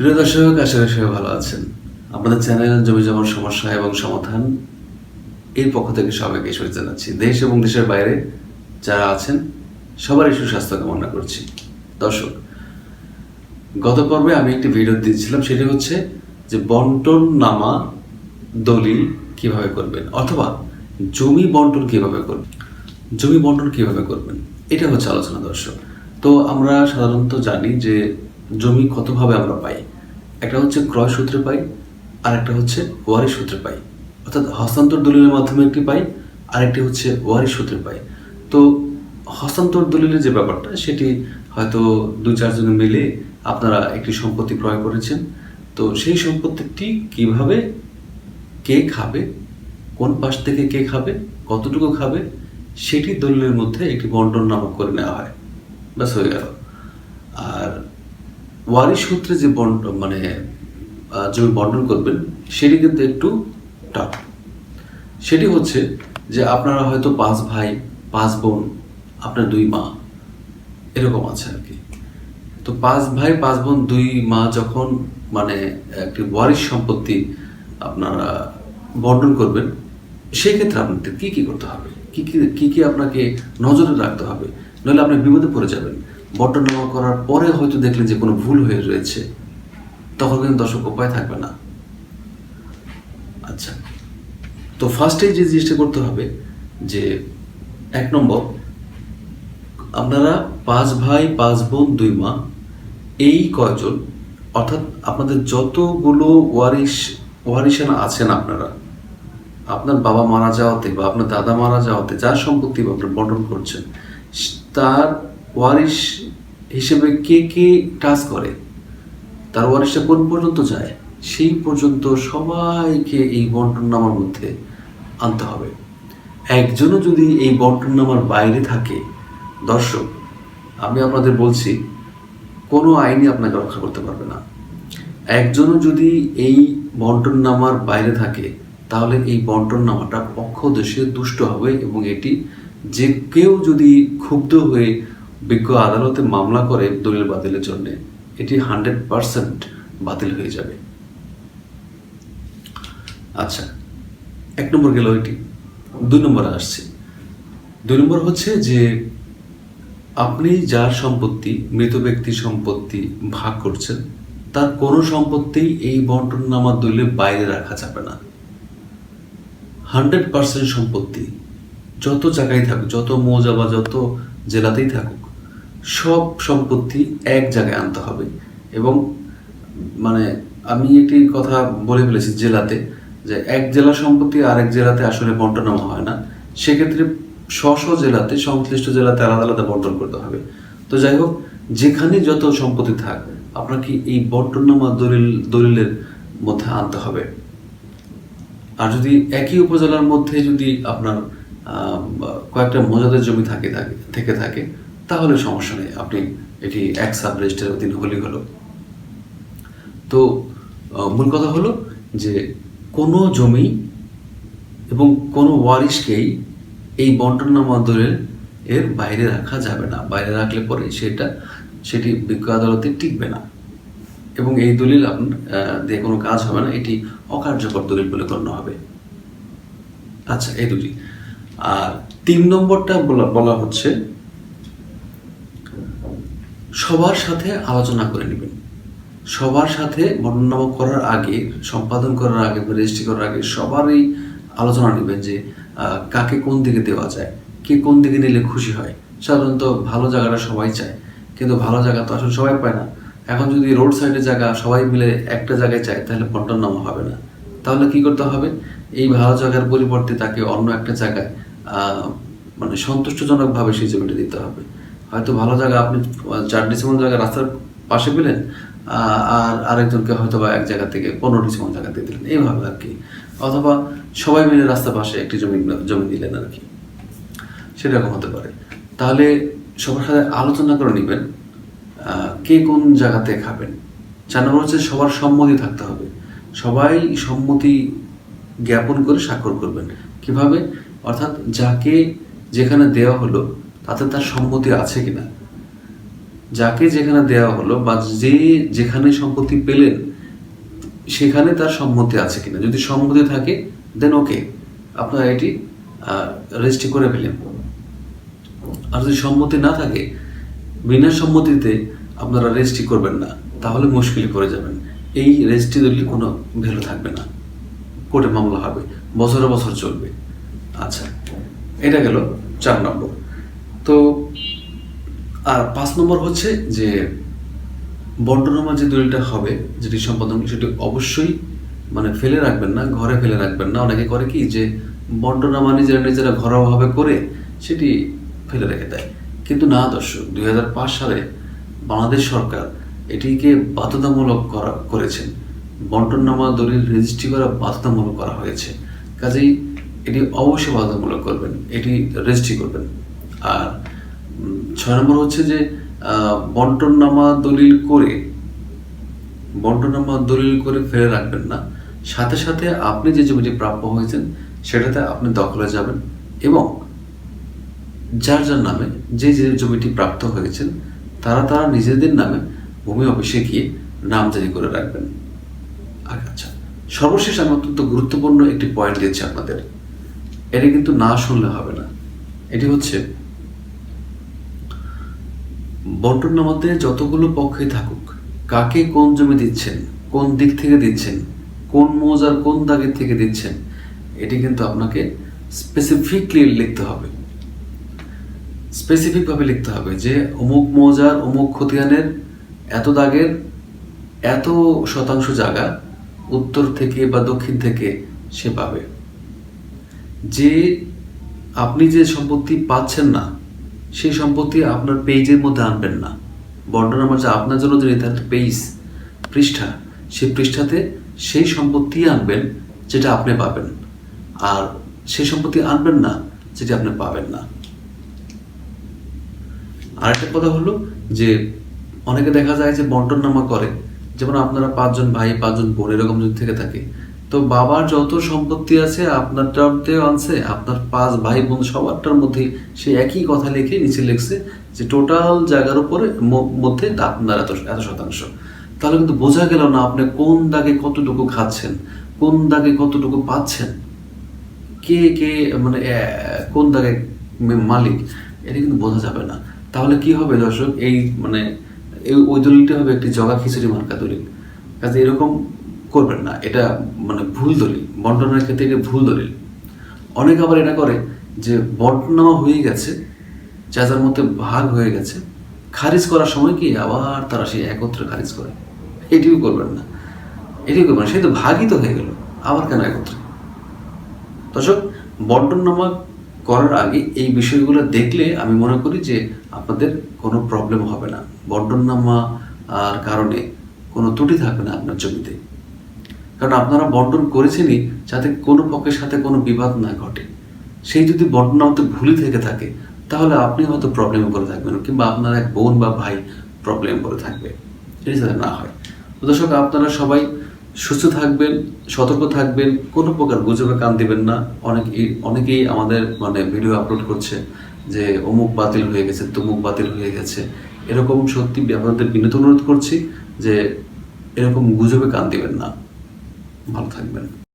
প্রিয় দর্শক, আশা করি সবাই ভালো আছেন। আপনাদের চ্যানেল জমি জমার সমস্যা এবং সমাধান, এর পক্ষ থেকে সবাইকে শুভেচ্ছা জানাচ্ছি। দেশ এবং দেশের বাইরে যারা আছেন, সবারই সুস্বাস্থ্য কামনা করছি। দর্শক, গত পর্বে আমি একটি ভিডিও দিয়েছিলাম, সেটি হচ্ছে যে বন্টন নামা দলিল কীভাবে করবেন, অথবা জমি বন্টন কীভাবে করবেন, জমি বন্টন কীভাবে করবেন, এটা হচ্ছে আলোচনা দর্শক। তো আমরা সাধারণত জানি যে জমি কতভাবে আমরা পাই? একটা হচ্ছে ক্রয় সূত্রে পাই আর একটা হচ্ছে ওয়ারিশ সূত্রে পাই। অর্থাৎ হস্তান্তর দলিলের মাধ্যমে একটি পাই আর একটি হচ্ছে ওয়ারিশ সূত্রে পাই। তো হস্তান্তর দলিলের যে ব্যাপারটা, সেটি হয়তো দু চারজনে মিলে আপনারা একটি সম্পত্তি ক্রয় করেছেন। তো সেই সম্পত্তিটি কীভাবে, কে খাবে, কোন পাশ থেকে কে খাবে, কতটুকু খাবে, সেটি দলিলের মধ্যে একটি বন্টন নামক করে নেওয়া হয়। ব্যাস হয়ে গেল। আর ওয়ারিশ সূত্রে যে বন্ট মানে জমি বন্টন করবেন, সেটি কিন্তু একটু টাফ সেটি হচ্ছে যে আপনারা হয়তো পাঁচ ভাই, পাঁচ বোন, আপনার দুই মা, এরকম আছে আর কি। তো পাঁচ ভাই, পাঁচ বোন, দুই মা যখন মানে একটি ওয়ারিশ সম্পত্তি আপনারা বন্টন করবেন, সেই ক্ষেত্রে আপনাদের কি কি করতে হবে? কি কি কি কি আপনাকে নজরে রাখতে হবে? নইলে আপনি বিপদে পড়ে যাবেন। বন্টন নামা করার পরে হয়তো দেখলেন যে কোনো ভুল হয়ে রয়েছে, তখন কিন্তু দর্শক উপায় থাকবে না। আচ্ছা তো ফার্স্টেই যে জিনিসটা করতে হবে যে এক নম্বর, আপনারা পাঁচ ভাই, পাঁচ বোন, দুই মা, এই কয়জন, অর্থাৎ আপনাদের যতগুলো ওয়ারিশ, ওয়ারিশান আছেন আপনারা, আপনার বাবা মারা যাওয়াতে বা আপনার দাদা মারা যাওয়াতে, যার সম্পত্তি আপনার বন্টন করছেন, তার ওয়ারিশ হিসেবে কে কে টাচ করে? তার ওয়ারিশটা কোন পর্যন্ত যায়? সেই পর্যন্ত সবাইকে এই বন্টন নামার মধ্যে আনতে হবে। একজনও যদি এই বন্টন নামার বাইরে থাকে, দর্শক, আমি আপনাদের বলছি, কোনো আইনই আপনাকে রক্ষা করতে পারবে না। একজনও যদি এই বন্টন নামার বাইরে থাকে, তাহলে এই বন্টন নামাটা পক্ষ দেশে দুষ্ট হবে এবং এটি যে কেউ যদি ক্ষুব্ধ হয়ে বিজ্ঞ আদালতে মামলা করে দলিল বাতিলের জন্য। এটি হান্ড্রেড পারসেন্ট বাতিল হয়ে যাবে। আচ্ছা এক নম্বর গেল এটি। দুই নম্বরে আসছে। দুই নম্বর হচ্ছে যে আপনি যার সম্পত্তি, মৃত ব্যক্তির সম্পত্তি ভাগ করছেন, তার কোনো সম্পত্তি এই বন্টন নামার দলিলে বাইরে রাখা যাবে না। হান্ড্রেড পার্সেন্ট সম্পত্তি যত জায়গায় থাকুক, যত মৌজা বা যত জেলাতেই থাকুক সব সম্পত্তি এক জায়গায় আনতে হবে। এবং মানে আমি একটি কথা বলে ফেলেছি জেলাতে, যে এক জেলা সম্পত্তি আরেক জেলাতে আসলে বন্টন নেওয়া হয় না। সেক্ষেত্রে স্ব স্ব জেলাতে, সংশ্লিষ্ট জেলাতে আলাদা আলাদা বন্টন করতে হবে। তো যাই হোক, যেখানে যত সম্পত্তি থাক আপনাকে এই বন্টননামা দলিল, দলিলের মধ্যে আনতে হবে? আর যদি একই উপজেলার মধ্যে যদি আপনার কয়েকটা মজাদের জমি থাকে থাকে, থেকে থাকে তাহলে সমস্যা নেই। আপনি এটি এক সাব রেজিস্টারের অধীন হলেই হলো। তো মূল কথা হলো যে কোনো জমি এবং কোনো ওয়ারিশকেই এই বন্টননামা দলিল এর বাইরে রাখা যাবে না। বাইরে রাখলে পরে সেটা, সেটি বিজ্ঞ আদালতে টিকবে না। এবং এই দলিল আপনার দিয়ে কোনো কাজ হবে না। এটি অকার্যকর দলিল বলে গণ্য হবে। আচ্ছা এই দুটি। আর তিন নম্বরটা বলা বলা হচ্ছে সবার সাথে আলোচনা করে নেবেন। সবার সাথে বর্ণনামা করার আগে, সম্পাদন করার আগে বা রেজিস্ট্রি করার আগে সবারই আলোচনা নেবেন যে কাকে কোন দিকে দেওয়া যায়, কে কোন দিকে নিলে খুশি হয়। সাধারণত ভালো জায়গাটা সবাই চায়, কিন্তু ভালো জায়গা তো আসলে সবাই পায় না। এখন যদি রোড সাইডের জায়গা সবাই মিলে একটা জায়গায় চায়, তাহলে বন্টন নামা হবে না। তাহলে কি করতে হবে? এই ভালো জায়গার পরিবর্তে তাকে অন্য একটা জায়গায় মানে সন্তুষ্টজনকভাবে সেই জমিটা দিতে হবে। হয়তো ভালো জায়গা আপনি চার ডিসেম্বর জায়গা রাস্তার পাশে পেলেন আর আরেকজনকে হয়তো বা এক জায়গা থেকে পনেরো ডিসেম্বর দিয়ে দিলেন। এইভাবে আর কি। অথবা সবাই মিলে রাস্তার পাশে একটি জমি জমি দিলেন আর কি। সেরকম হতে পারে। তাহলে সবার সাথে আলোচনা করে নেবেন কে কোন জায়গাতে খাবেন। চার নম্বর হচ্ছে সবার সম্মতি থাকতে হবে। সবাই সম্মতি জ্ঞাপন করে স্বাক্ষর করবেন। কীভাবে? অর্থাৎ যাকে যেখানে দেওয়া হলো তাতে তার সম্মতি আছে কিনা? যাকে যেখানে দেওয়া হলো বা যে যেখানে সম্পত্তি পেলেন, সেখানে তার সম্মতি আছে কিনা? যদি সম্মতি থাকে দেন ওকে আপনারা এটি রেজিস্ট্রি করে ফেলেন আর যদি সম্মতি না থাকে, বিনা সম্মতিতে আপনারা রেজিস্ট্রি করবেন না, তাহলে মুশকিলে পড়ে যাবেন। এই রেজিস্ট্রি দলিল কোনো ভ্যালু থাকবে না। কোর্টে মামলা হবে, বছরে বছর চলবে। আচ্ছা এটা গেল চার নম্বর। তো, আর পাঁচ নম্বর হচ্ছে যে বন্টনামা যে দলিলটা হবে, যেটি সম্পাদন সেটি অবশ্যই মানে ফেলে রাখবেন না, ঘরে ফেলে রাখবেন না। অনেকে করে কি যে বন্টনামা নিজেরা নিজেরা ঘরোয়াভাবে করে সেটি ফেলে রেখে দেয়। কিন্তু না দর্শক দু হাজার পাঁচ সালে বাংলাদেশ সরকার এটিকে বাধ্যতামূলক করা করেছেন বন্টননামা দলিল রেজিস্ট্রি করা বাধ্যতামূলক করা হয়েছে। কাজেই এটি অবশ্যই বাধ্যতামূলক করবেন, এটি রেজিস্ট্রি করবেন। আর ছয় নম্বর হচ্ছে যে বন্টননামা দলিল করে বন্টনামা দলিল করে ফেলে রাখবেন না। সাথে সাথে আপনি যে জমিটি প্রাপ্য হয়েছেন, সেটাতে আপনি দখলে যাবেন এবং যার যার নামে যে যে জমিটি প্রাপ্ত হয়েছেন, তারা তারা নিজেদের নামে ভূমি অফিসে গিয়ে নাম জারি করে রাখবেন। আর আচ্ছা। সর্বশেষ আমি অত্যন্ত গুরুত্বপূর্ণ একটি পয়েন্ট দিচ্ছি আপনাদের। এটা কিন্তু না শুনলে হবে না। এটি হচ্ছে বন্টনামাতে যতগুলো পক্ষে থাকুক, কাকে কোন জমি দিচ্ছেন, কোন দিক থেকে দিচ্ছেন, কোন মৌজার কোন দাগের থেকে দিচ্ছেন, এটি কিন্তু আপনাকে স্পেসিফিকলি লিখতে হবে। স্পেসিফিকভাবে লিখতে হবে যে অমুক মৌজার অমুক খতিয়ানের এত দাগের এত শতাংশ জায়গা উত্তর থেকে বা দক্ষিণ থেকে সে পাবে। যে আপনি যে সম্পত্তি পাচ্ছেন না সেই সম্পত্তি আপনার পেজের মধ্যে আনবেন না। বন্টনামা যে আপনার জন্য যে নির্ধারিত পেজ পৃষ্ঠা। সেই পৃষ্ঠাতে সেই সম্পত্তি আনবেন যেটা আপনি পাবেন। আর সেই সম্পত্তি আনবেন না যেটা আপনি পাবেন না। আরেকটা কথা হলো যে, অনেকে দেখা যায় যে বন্টন নামা করে। যেমন আপনারা পাঁচজন ভাই, পাঁচজন বোন এরকম যদি থেকে থাকে তো বাবার যত সম্পত্তি আছে আপনারটাতেও আনছে, আপনার পাঁচ ভাই বোন সবারটার মধ্যে সে একই কথা লিখে নিচে লিখছে যে, টোটাল জায়গার উপরে মধ্যে আপনার এত এত শতাংশ। তাহলে কিন্তু বোঝা গেল না আপনি কোন দাগে কতটুকু খাচ্ছেন, কোন দাগে কতটুকু পাচ্ছেন। কে কে মানে কোন দাগে মালিক, এটা কিন্তু বোঝা যাবে না। তাহলে কি হবে দর্শক, এই মানে ওই দলিলটা হবে একটি জগা খিচুড়ি মার্কা দলিল। কাজে এরকম করবেন না। এটা মানে ভুল দলিল, বন্টনের ক্ষেত্রে এটা ভুল দলিল। অনেকে আবার এটা করে যে বন্টনামা হয়ে গেছে যার মধ্যে ভাগ হয়ে গেছে। খারিজ করার সময় কি আবার তারা সেই একত্রে খারিজ করে? এটিও করবেন না। এটিও করবেন সেই তো ভাগই তো হয়ে গেল। আবার কেন একত্রে? দর্শক বন্টননামা করার আগে এই বিষয়গুলো দেখলে আমি মনে করি যে আপনাদের কোনো প্রবলেম হবে না। বন্টননামা আর কারণে কোনো ত্রুটি থাকবে না আপনার জমিতে। কারণ আপনারা বন্টন করেছেনই যাতে কোনো পক্ষের সাথে কোনো বিবাদ না ঘটে। সেই যদি বন্টনামাতে ভুলই থেকে থাকে, তাহলে আপনি হয়তো প্রবলেমে করে থাকবেন কিংবা আপনার এক বোন বা ভাই প্রবলেম করে থাকবে। এটি যাতে না হয়। তো দর্শক, আপনারা সবাই সুস্থ থাকবেন, সতর্ক থাকবেন, কোনো প্রকার গুজবে কান দিবেন না। অনেকেই অনেকেই আমাদের মানে ভিডিও আপলোড করছে যে, অমুক বাতিল হয়ে গেছে, তমুক বাতিল হয়ে গেছে। এরকম সত্যি আপনাদের বিনীত অনুরোধ করছি যে, এরকম গুজবে কান দিবেন না। ভালো থাকবেন।